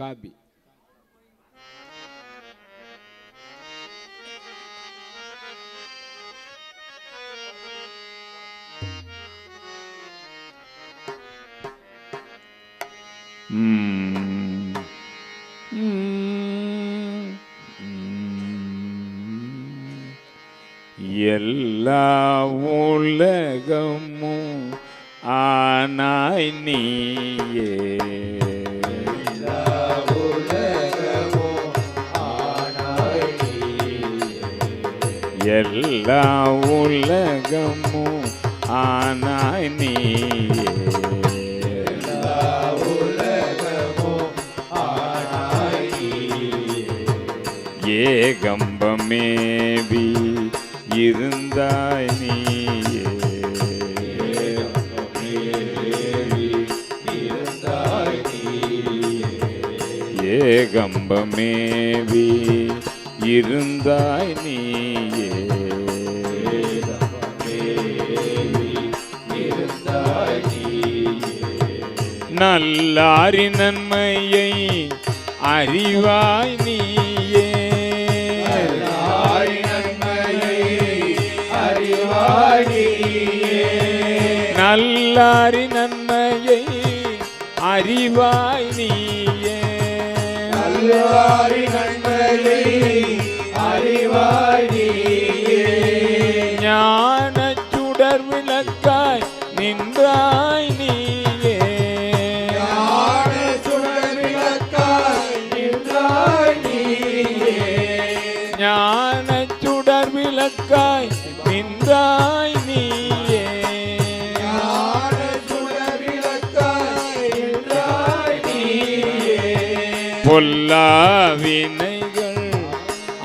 Coffee எல்லா உலகமும் ஆனாய் நீயே. எல்லா உலகமும் ஆனாய் நீயே. ஏகம்பமேவி இருந்தாய் நீயே. ஏகம்பமேவி இருந்தாய் நீ நல்லாரி நன்மையை அறிவாய் நீயே. நல்லாரி நன்மையை அறிவாய் நீயே. ஞான சுடர் நின்றாய் நீயே. பொல்லா வினைகள்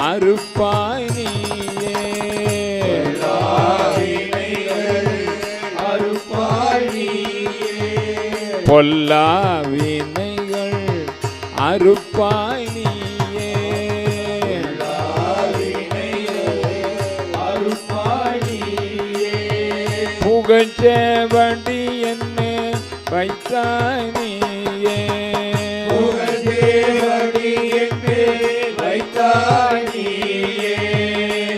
அறுப்பாய் நீயே. பொல்லா வினைகள் அறுப்பாய் புகழ்ச்சேவடி என்ன வைத்தாய் நீயே.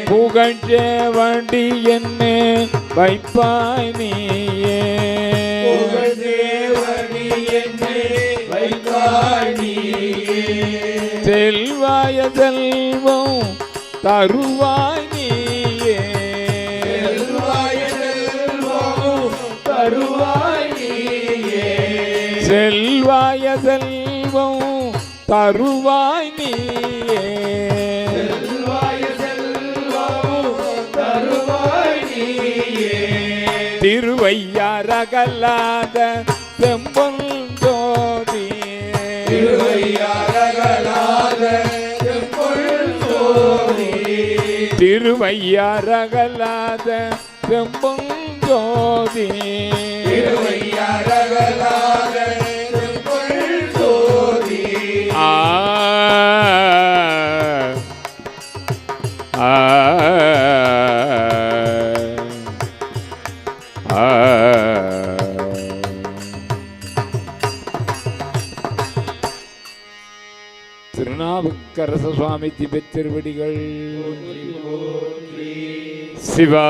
புகழ்ச்சேவடி என்ன வைப்பாய் நீயே. செல்வாய செல்வம் தருவாய் செல்வாய செல்வம் தருவாய் நீயே. திருவையாரகலாத செம்பொன் ஜோதி. திருவையாரகலாத செம்பொன் ஜோதி. ஆ ஆ ஆ திருநாவுக்கரச சுவாமி திபெத் திருவடிகள் சிவா